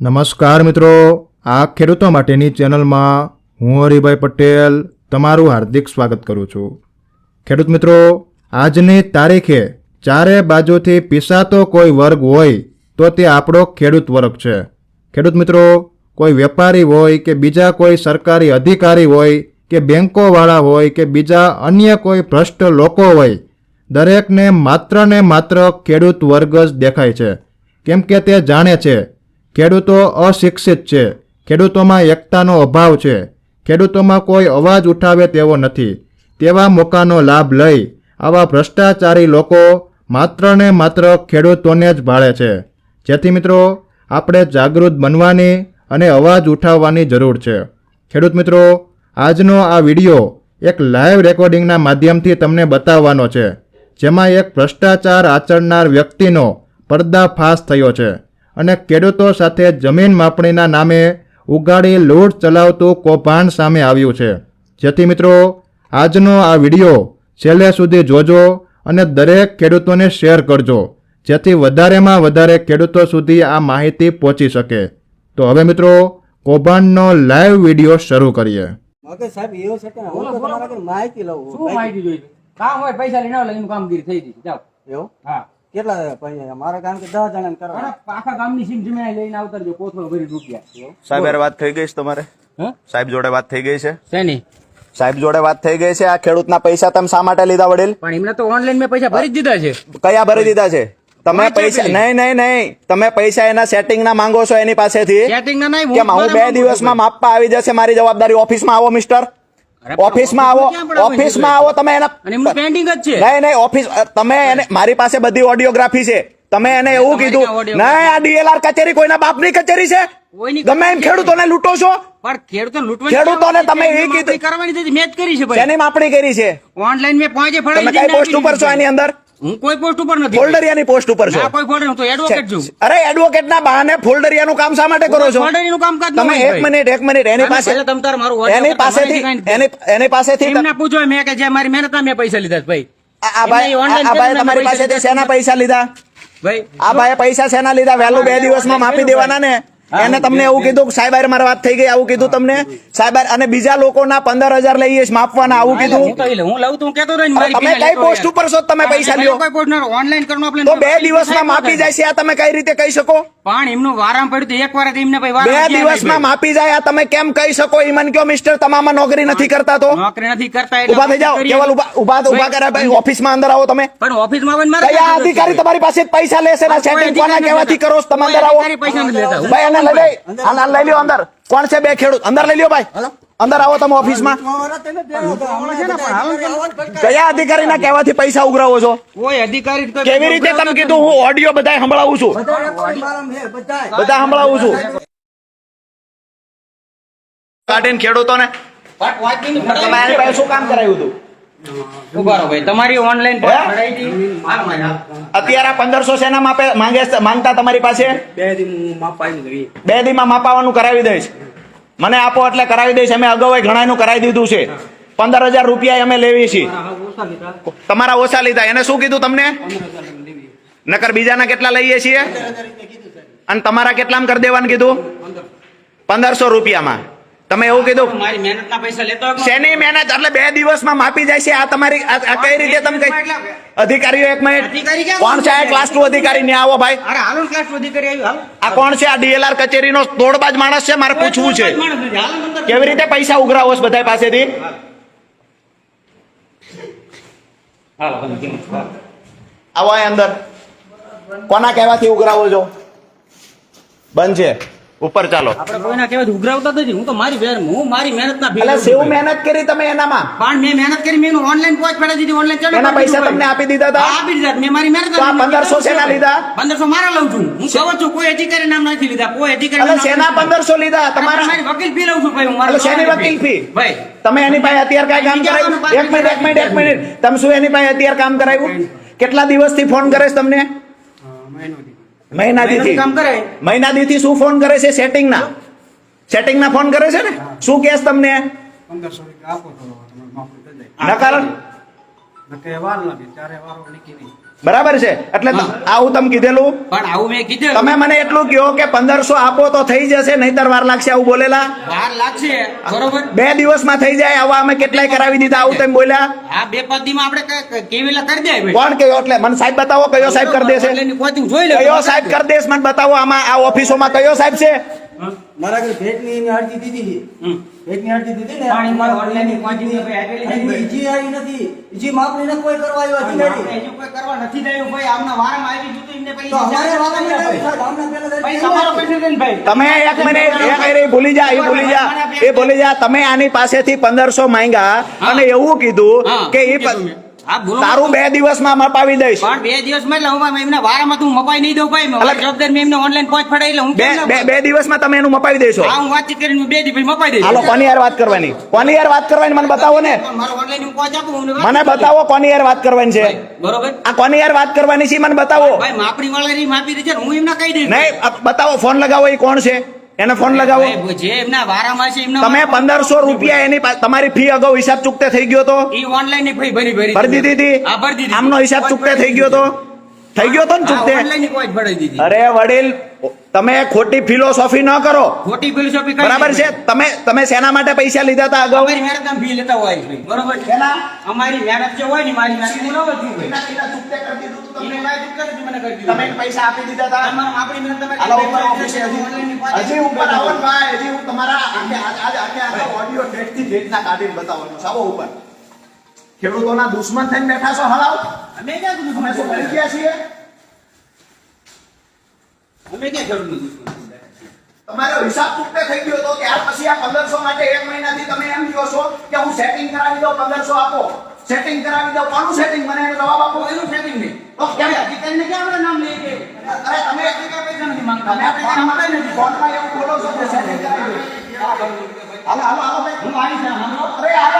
નમસ્કાર મિત્રો. આ ખેડૂતો માટેની ચેનલમાં હું હરિભાઈ પટેલ તમારું હાર્દિક સ્વાગત કરું છું. ખેડૂત મિત્રો, આજની તારીખે ચારે બાજુથી પીસાતો કોઈ વર્ગ હોય તો તે આપણો ખેડૂત વર્ગ છે. ખેડૂત મિત્રો, કોઈ વેપારી હોય કે બીજા કોઈ સરકારી અધિકારી હોય કે બેંકોવાળા હોય કે બીજા અન્ય કોઈ ભ્રષ્ટ લોકો હોય, દરેકને માત્ર ને માત્ર ખેડૂત વર્ગ જ દેખાય છે. કેમ કે તે જાણે છે ખેડૂતો અશિક્ષિત છે. ખેડૂતોમાં એકતાનો અભાવ છે. ખેડૂતોમાં કોઈ અવાજ ઉઠાવે તેવો નથી. તેવા મોકાનો લાભ લઈ આવા ભ્રષ્ટાચારી લોકો માત્ર ને માત્ર ખેડૂતોને જ ભાળે છે. જેથી મિત્રો, આપણે જાગૃત બનવાની અને અવાજ ઉઠાવવાની જરૂર છે. ખેડૂત મિત્રો, આજનો આ વિડિયો એક લાઈવ રેકોર્ડિંગના માધ્યમથી તમને બતાવવાનો છે, જેમાં એક ભ્રષ્ટાચાર આચરનાર વ્યક્તિનો પર્દાફાશ થયો છે. અને ખેડૂતો સાથે જમીન માપણીના નામે ઉગાડી લૂંટ ચલાવતું કૌભાંડ સામે આવ્યું છે. જેથી મિત્રો આજનો આ વીડિયો છેલ્લે સુધી જોજો અને દરેક ખેડૂતોને શેર કરજો જેથી વધારેમાં વધારે ખેડૂતો સુધી આ માહિતી પહોંચી શકે. તો હવે મિત્રો કૌભાંડનો લાઈવ વીડિયો શરૂ કરીએ. મગજ સાહેબ એવું છે કે હું તો તમારા માહિતી લઉં શું માહિતી જોઈ? કામ હોય પૈસા લઈને આવો કામગીરી થઈ ગઈ જાઓ. એવું? હા. કેટલા પૈસા મારે કારણ કે દસ જણા કરવા. અને આખા ગામની સીમ જમીન લઈને આવતરજો કોથળો ભરી રૂપિયા. સાહેબ યાર વાત થઈ ગઈ છે તમારે? સાહેબ જોડે વાત થઈ ગઈ છે? શેની? સાહેબ જોડે વાત થઈ ગઈ છે આ ખેડૂતના પૈસા તમે શા માટે લીધા વડીલ? પણ એમને તો ઓનલાઈન મેં પૈસા ભરી દીધા છે. કયા ભરી દીધા છે? તમે પૈસા નહીં નહીં નહીં. તમે પૈસા એના સેટિંગ ના માંગો છો એની પાસેથી? સેટિંગ ના નહીં કે હું બે દિવસમાં માપવા આવી જશે મારી જવાબદારી ઓફિસમાં આવો મિસ્ટર ઓફિસમાં આવો ક્યાં પણ આવીને ઓફિસમાં આવો તમે એના પેન્ડિંગ જ છે. નહીં નહીં ઓફિસ તમે એને મારી પાસે બધી ઓડિયોગ્રાફી છે. તમે એને એવું કીધું ક્યાં આ ડીએલઆર કચેરી કોઈના બાપની કચેરી છે. ગમે એમ ખેડૂતોને લૂંટો છો. ખેડૂતોને તમે એ કીધું. માપણી કરવાની મેં જ કરી છે માપણી કરી છે? ઓનલાઈન મેં પહોંચે તમે કઈ પોસ્ટ ઉપર છો એની અંદર? હું કોઈ પોસ્ટ ઉપર નથી. ફોલ્ડરિયાની પોસ્ટ ઉપર છો. કોઈ ફોલ્ડર હું તો એડવોકેટ છું. અરે એડવોકેટ ના બહાને ફોલ્ડરિયાનું કામ શા માટે કરો છો? ફોલ્ડરનું કામકાજ ન તમે એક. મિનિટ એક મિનિટ એની પાસે તમ તાર મારું એની પાસેથી એની એની પાસેથી એમને પૂછો મેં કે જે મારી મહેનત મેં પૈસા લીધા ભાઈ. આ ભાઈ આ ભાઈ તમારી પાસેથી શેના પૈસા લીધા? ભાઈ આ ભાઈ પૈસા શેના લીધા? વહેલું બે દિવસમાં માપી દેવાના ને? એને તમને એવું કીધું કે સાહેબ હારે મારે વાત થઈ ગઈ આવું કીધું તમને. સાહેબ અને બીજા લોકોના પંદર હજાર લઈએ માપવાના આવું કીધું. હું લઉં તો હું કહેતો હતો ને અરે મારી તમે કઈ પોસ્ટ ઉપર છો તમે પૈસા લ્યો? ઓનલાઈન કરવાનું આપણે તો બે દિવસમાં માપી જાય છે આ તમે કઈ રીતે કહી શકો? પણ એમનું વારામ પડ્યું એક વાર એમને બે દિવસમાં માપી જાય આ તમે કેમ કહી શકો? ઈ મને કયો મિસ્ટર તમામાં નોકરી નથી કરતા તો? નોકરી નથી કરતા એટલે ઊભા થઈ જાઓ કેવલ ઊભા ઊભા ઊભા કરે ભાઈ ઓફિસમાં અંદર આવો તમે. પણ ઓફિસમાં કયા અધિકારી તમારી પાસે પૈસા લેશે ના? સેટિંગ કોના કહેવાથી કરો? તમે અંદર આવો. પૈસા ભાઈ લઈ લઈ આને લઈ લ્યો અંદર. કોણ છે બે ખેડૂત? અંદર લઈ લ્યો ભાઈ. અંદર આવો તમે ઓફિસમાં. કયા અધિકારીના કહેવાથી પૈસા ઉઘરાવો છો? કોઈ અધિકારી કેવી રીતે તમે કીધું? હું ઓડિયો બધા સંભળાવું છું. બધા સંભળાવું છું. કાઢીને ખેડૂતોને. તમે શું કામ કરાવ્યું હતું? તમારી ઓનલાઈન. અત્યારે પંદરસો શેના માપે માંગે માંગતા તમારી પાસે? બે દીમાં માપાવાનું કરાવી દઈશ. મને આપો એટલે કરાવી દઈશ. અમે અગાઉ ઘણાનું કરાવી દીધું છે. પંદર હજાર રૂપિયા અમે લેવી છીએ તમારા ઓછા લીધા. એને શું કીધું તમને? નકર બીજાના કેટલા લઈએ છીએ? અને તમારા કેટલામાં કરી દેવાનું કીધું? પંદરસો રૂપિયામાં. તમે એવું કીધું? મારી મહેનતના પૈસા લેતો શેની મહેનત? એટલે બે દિવસમાં માપી જાય છે આ તમારી આ કઈ રીતે તમે કઈ અધિકારીઓ એક મિનિટ કોણ છે આ ક્લાસ ટુ અધિકારી ને આવો ભાઈ. અરે હાલો ને ક્લાસ અધિકારી આવ્યું આ કોણ છે? આ ડીએલઆર કચેરીનો તોડબાજ માણસ છે મારે પૂછવું છે. કેવી રીતે પૈસા ઉઘરાવો છો બધા પાસેથી. આવો અંદર. કોના કહેવાથી ઉઘરાવો છો? બંધ છે. ઉપર ચાલો. આપણે કોઈના કહેવાથી ઉઘરાવતા નથી. હું તો મારી વેર હું મારી મહેનતના ભેગા સેવ મહેનત કરી તમે એનામાં? પણ મેં મહેનત કરી મેં ઓનલાઈન પહોંચ પડાવી દીધી ઓનલાઈન ચાલુ એના પૈસા તમને આપી દીધા હતા? આપી દીધા. મેં મારી મહેનત તો 1500 શેના લીધા? પંદરસો મારા લઉં છું. હું કહું છું કોઈ અધિકારી નામ નથી લીધા. કોઈ અધિકારી નામ શેના નથી. લીધા? તમારા તમારા મારી વકીલ ફી લઉં છું ભાઈ હું મારી એટલે વકીલ ફી? ભાઈ તમે એની પાસે અત્યારે કઈ કામ કરાયું એક મિનિટ એક મિનિટ એક મિનિટ. તમે શું એની પાસે અત્યારે કામ કરાયું કેટલા દિવસથી ફોન કરે છે તમને? મહિનાથી મહિનાથી કામ કરે? મહિનાથી શું ફોન કરે છે સેટિંગ ના સેટિંગ ના ફોન કરે છે ને? શું કેસ તમને? નકાર બરાબર છે? એટલે આવું તમે કીધેલું? પણ આવું મેં કીધું તમે મને એટલું કહો કે પંદરસો આપો તો થઈ જશે નહીતર વાર લાગશે આવું બોલેલા? વાર લાગશે બરોબર? બે દિવસમાં થઈ જાય આવા અમે કેટલાય કરાવી દીધા આવું તમે બોલ્યા? હા બે પદ્ધતિમાં આપણે ક- ક- કેવી રીતે કરી દે કોણ કયો? એટલે મને સાહેબ બતાવો કયો સાહેબ કરી દેશે? કયો સાહેબ કરી દેશ મને બતાવો આમાં આ ઓફિસોમાં કયો સાહેબ છે? મારા ઘરે ભેટની એની આરતી દીધી હતી ભેટની આરતી દીધી ને પાણી એમાં મારા online ની quantity ભાઈ આપેલી હતી ને ઈજી આવી નથી. ઈજી માપણી ને કોઈ કરવા આવ્યો નથી હજુ કોઈ કરવા નથી દેવું ભાઈ આમના વારમ આવી ગયું તો એમને પછી તો અમારે વારમ નથી ભાઈ. સાહેબ, અમને પહેલા ભાઈ તમારો. પ્રશ્ન ભાઈ. તમે એક મિનિટ એક મિનિટ ભૂલી જા એ ભૂલી જા. એ ભૂલી જા. તમે આની પાસેથી પંદરસો માંગ્યા અને એવું કીધું કે એ મેં? તારું બે દિવસમાં મપાવી દઈશ. પણ બે દિવસમાં એટલે હું એમના વારામાં તું મપાઈ નહીં દઉં ભાઈ. જવાબદાર મેં એમને ઓનલાઈન પોચ પડાય એટલે હું બે બે દિવસમાં તમે એનું મપાવી દેશો. હા હું વાતચીત કરીને બે દિવસ મપાઈ દઈશ. હાલો કોની યાર વાત કરવાની? કોની યાર વાત કરવાની? મને બતાવો ને. મારો ઓનલાઈન હું પહોંચ આપું મને બતાવો કોની યાર વાત કરવાની છે. બરોબર? આ કોની યાર વાત કરવાની છે મને બતાવો. ભાઈ માપણી વાળા માપી છે હું એમને કહી દઈશ. નહીં બતાવો ફોન લગાવો એ કોણ છે? એને ફોન લગાવો. તમે પંદરસો રૂપિયા એની તમારી ફી અગાઉ હિસાબ ચૂકતે થઈ ગયો તો? ઓનલાઈનની ભાઈ ભરી ભરી ભરી દીધી. હતી ભરી દીધી. આમનો હિસાબ ચૂકતે થઈ ગયો તો? થઈ ગયો તો ને ચૂકતે ની દીધી. અરે વડીલ તમે ખોટી ફિલોસોફી ન કરો. ખોટી ફિલોસોફી બરાબર છે? તમે તમે શેના માટે પૈસા લીધા હતા અગાઉ? અમારી મહેનત ફી લેતા હોય ભાઈ બરોબર છે? અમારી મહેનત જે હોય ને મારી મહેનત હું ન વધ્યું ભાઈ. તમને. કાંઈ દુઃખ નથી, મને કરી દીધું. તમે પૈસા આપી દીધા હતા. તમારા આપણી મહેનત તમે આલો ઉપર દીધી. ઓફિસે હજી ની ઉપર આવો ભાઈ. હજી હું તમારા આખે આખે આખે ઓડિયો આખા થી ડેટથી ડેટના કાઢીને બતાવવાનો સાબો ઉપર. ખેડૂતોના દુશ્મન થઈને બેઠા છો હલાવ અમે ક્યાં અમે શું કરી ગયા છીએ અમે ક્યાં કીધું દુશ્મન? તમારો હિસાબ તૂટે થઈ ગયો હતો ત્યાર પછી આ પંદરસો માટે એક મહિનાથી તમે એમ કહો છો કે હું સેટિંગ કરાવી દઉં પંદરસો આપો સેટિંગ કરાવી દઉં કોનું સેટિંગ મને એનો જવાબ આપો એનું સેટિંગ નહીં. તો કેમ અધિકારીને ક્યાં આપણે નામ લઈ છીએ? અરે તમે અધિકાર પૈસા નથી માંગતા. મેં ક્યાં ફોનમાં નથી. કોર્ટમાં એવું બોલો છો કે સેટિંગ કરાવી દઉં હાલો હાલો હાલો ભાઈ હું આવી છે. અરે હાલો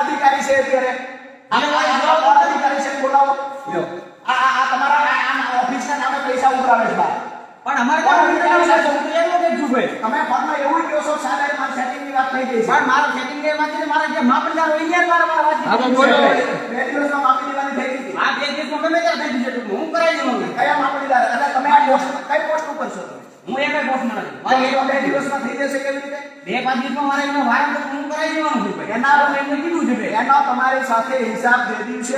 અધિકારી છે અત્યારે અધિકારી છે બોલાવો આ. તમે ફોનમાં એવું કહો છો સાહેબ મારી સેટિંગની વાત થઈ ગઈ મારો setting ની છે, મારા વાત. બે દિવસમાં માપી ગઈ ગમે ત્યાં થઈ જશે. હું કરાવી દઉં. કયા માપણીદાર એટલે તમે આ પોસ્ટ કઈ પોસ્ટ ઉપર છો હું એક જ બોસમાં નથી. તો મારે બે દિવસમાં થઈ જશે કેવી રીતે બે પાંચ દિવસમાં મારે એનો વારં તો હું કરાવી દેવાનું છે ભાઈ. એના મેં એમને કીધું છે ભાઈ. એનો તમારી સાથે હિસાબ જે દિવસે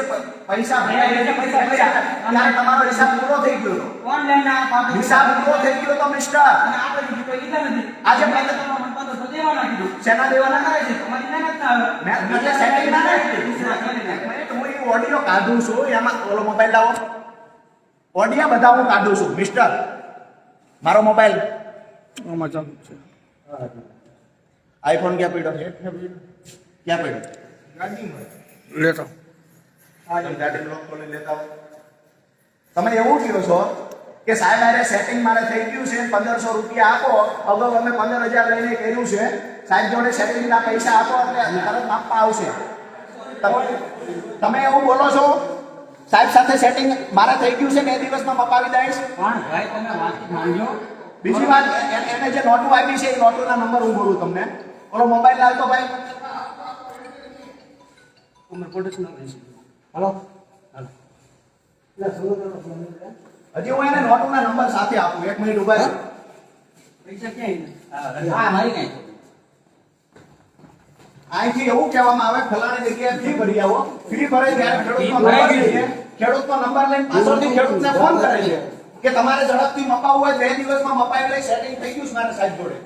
પૈસા ભર્યા જે પૈસા ભર્યા. ત્યારે તમારો હિસાબ પૂરો થઈ ગયો. Online આ પાપડ- હિસાબ પૂરો થઈ ગયો તો મિસ્ટર અને આપણે બીજું કોઈ લીધા નથી. આજે આજે તમારે પંદરસો દેવાના કીધું. શેના દેવાના કરે છે. તમારી મહેનત ના આવે. મેં એટલે setting ના થાય. એક મિનિટ, હું ઓડિયો કાઢું છું એમાં ઓલો મોબાઈલ લાવો ઓડિયા બધા હું કાઢું છું મિસ્ટર. મારો મોબાઈલ. આમાં ચાલુ છે. આઈફોન ક્યાં પડ્યો ક્યાં પડ્યો લેતો. તમે ગાડી લોક ખોલી લેતા તમે એવું કહો છો કે સાહેબ અરે સેટિંગ મારે થઈ ગયું છે પંદરસો રૂપિયા આપો. અગાઉ અમે પંદર હજાર લઈને કર્યું છે. સાહેબ જોડે સેટિંગના પૈસા આપો એટલે તરત માપવા આવશે. તમે એવું બોલો છો? સાહેબ સાથે સેટિંગ મારે થઈ ગયું છે બે દિવસમાં મપાવી દઈશ. પણ ભાઈ તમે વાત માનજો. બીજી વાત એને જે નોટો આપી છે એ નોટોના નંબર હું બોલું તમને. ઓલો મોબાઈલ લાવતો ભાઈ. ઉમર પ્રોડક્શન નો હાલો. હજી હું એને નોટોના નંબર સાથે આપું. એક મિનિટ ઊભા પૈસા ક્યાં હા, મારી નહીં અહીંથી એવું કહેવામાં આવે ફલાણી જગ્યાએ ફી ભરી આવો. ફી ભરે ત્યારે ખેડૂતનો નંબર લઈને ખેડૂતનો નંબર લઈને પાછળથી ખેડૂતને ફોન કરે છે કે તમારે ઝડપથી મપાવવું હોય બે દિવસમાં મપાવી લઈ સેટિંગ થઈ ગયું છે મારા સાહેબ જોડે.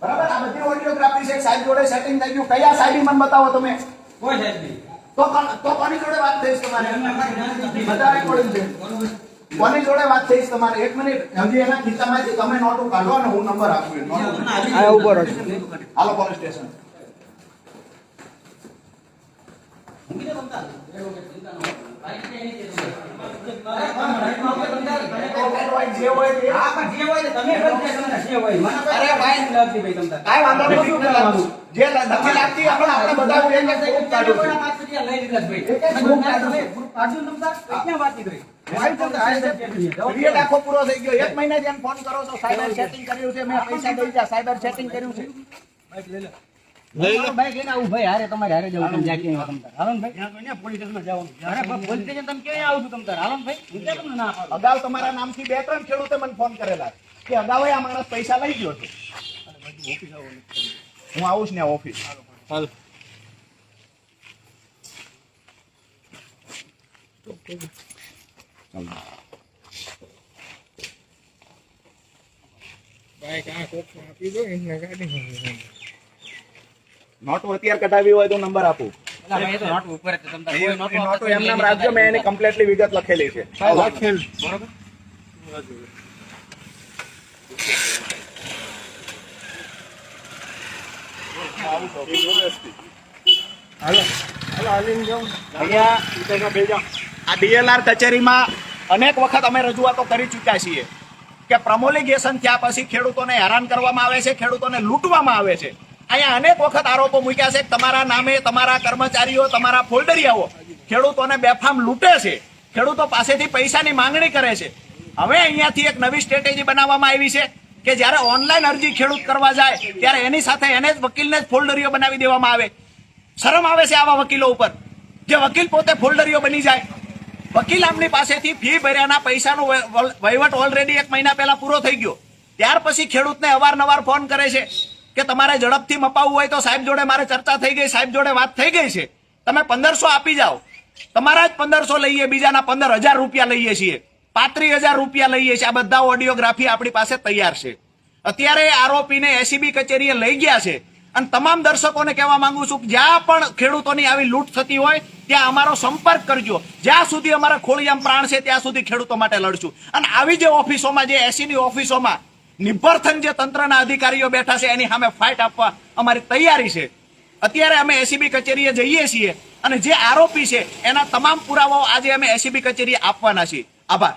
બરાબર? આ બધી ઓડિયોગ્રાફી છે સાહેબ જોડે સેટિંગ થઈ ગયું. કયા સાહેબ મને બતાવો તમે? કોઈ સાહેબ તો તો કોની જોડે વાત થઈશ તમારે. બધા રેકોર્ડિંગ છે. કોની જોડે વાત થઈશ તમારે? એક મિનિટ. હજી એના ખિસ્સામાંથી તમે નોટો કાઢો અને હું નંબર આપું આ હાલો પોલીસ સ્ટેશન. હું ન કે તે તે પૂરો થઈ ગયો. એક મહિના જેમ ફોન કરો છો. સાયબર સેટિંગ કર્યું છે. મેં પૈસા દઈ જા સાયબર સેટિંગ કર્યું છે. ભાઈ કહીને આવું ભાઈ? હારે તમારે હારે જવું તમે જ્યાં ક્યાંય તમ તાર. હાલો ને ભાઈ. ત્યાં તો અહીંયા પોલીસ સ્ટેશનમાં જવાનું પોલીસ સ્ટેશન તમે ક્યાંય આવું છું તમ તાર. ભાઈ. હું તમને ના અગાઉ તમારા નામથી બે ત્રણ ખેડૂતે મને ફોન કરેલા કે અગાઉ આ માણસ પૈસા લઈ ગયો છે હું આવું છું ને ઓફિસ નંબર આપું અલા ભાઈ, એ તો નોટ રાખજો મેં એની કમ્પ્લીટલી વિગત લખેલી છે. બરોબર? આ ડીએલઆર કચેરીમાં અનેક વખત અમે રજૂઆતો કરી ચૂક્યા છીએ કે પ્રમોલિગેશન થયા પછી ખેડૂતોને હેરાન કરવામાં આવે છે ખેડૂતોને લૂંટવામાં આવે છે. અહીંયા અનેક વખત આરોપો મૂક્યા છે તમારા નામે, તમારા કર્મચારીઓ, તમારા ફોલ્ડરિયાઓ ખેડૂતોને બેફામ લૂંટે છે. ખેડૂતો પાસેથી પૈસાની માંગણી કરે છે. હવે અહીંયાથી એક નવી સ્ટ્રેટેજી બનાવવામાં આવી છે કે જ્યારે ઓનલાઈન અરજી ખેડૂત કરવા જાય, ત્યારે એની સાથે એને જ વકીલને જ ફોલ્ડરીઓ બનાવી દેવામાં આવે. શરમ આવે છે આવા વકીલો ઉપર જે વકીલ પોતે ફોલ્ડરીઓ બની જાય. વકીલ આમની પાસેથી ફી ભર્યાના પૈસાનો વહ- વહ- વહીવટ ઓલરેડી એક મહિના પહેલા પૂરો થઈ ગયો. ત્યાર પછી ખેડૂતને અવારનવાર ફોન કરે છે. કે તમારે ઝડપથી મપાવવું હોય તો સાહેબ જોડે મારે ચર્ચા થઈ ગઈ, સાહેબ જોડે વાત થઈ ગઈ છે. તમે પંદરસો આપી જાઓ. તમારા જ પંદરસો લઈએ, બીજાના પંદર હજાર રૂપિયા લઈએ છીએ. પાંત્રીસ હજાર રૂપિયા લઈએ છીએ. આ બધા ઓડિયોગ્રાફી આપણી પાસે તૈયાર છે. અત્યારે આરોપીને એસીબી કચેરીએ લઈ ગયા છે. અને તમામ દર્શકોને કહેવા માંગુ છું કે જ્યાં પણ ખેડૂતોની આવી લૂંટ થતી હોય, ત્યાં અમારો સંપર્ક કરજો. જ્યાં સુધી અમારા ખોળિયામ પ્રાણ છે, ત્યાં સુધી ખેડૂતો માટે લડશું. અને આવી જે ઓફિસોમાં જે એસીની ઓફિસોમાં નિભરથન જે તંત્રના અધિકારીઓ બેઠા છે, એની સામે ફાઇટ આપવા અમારી તૈયારી છે. અત્યારે અમે એસીબી કચેરીએ જઈએ છીએ અને જે આરોપી છે, એના તમામ પુરાવાઓ આજે અમે એસીબી કચેરીએ આપવાના છીએ. આભાર.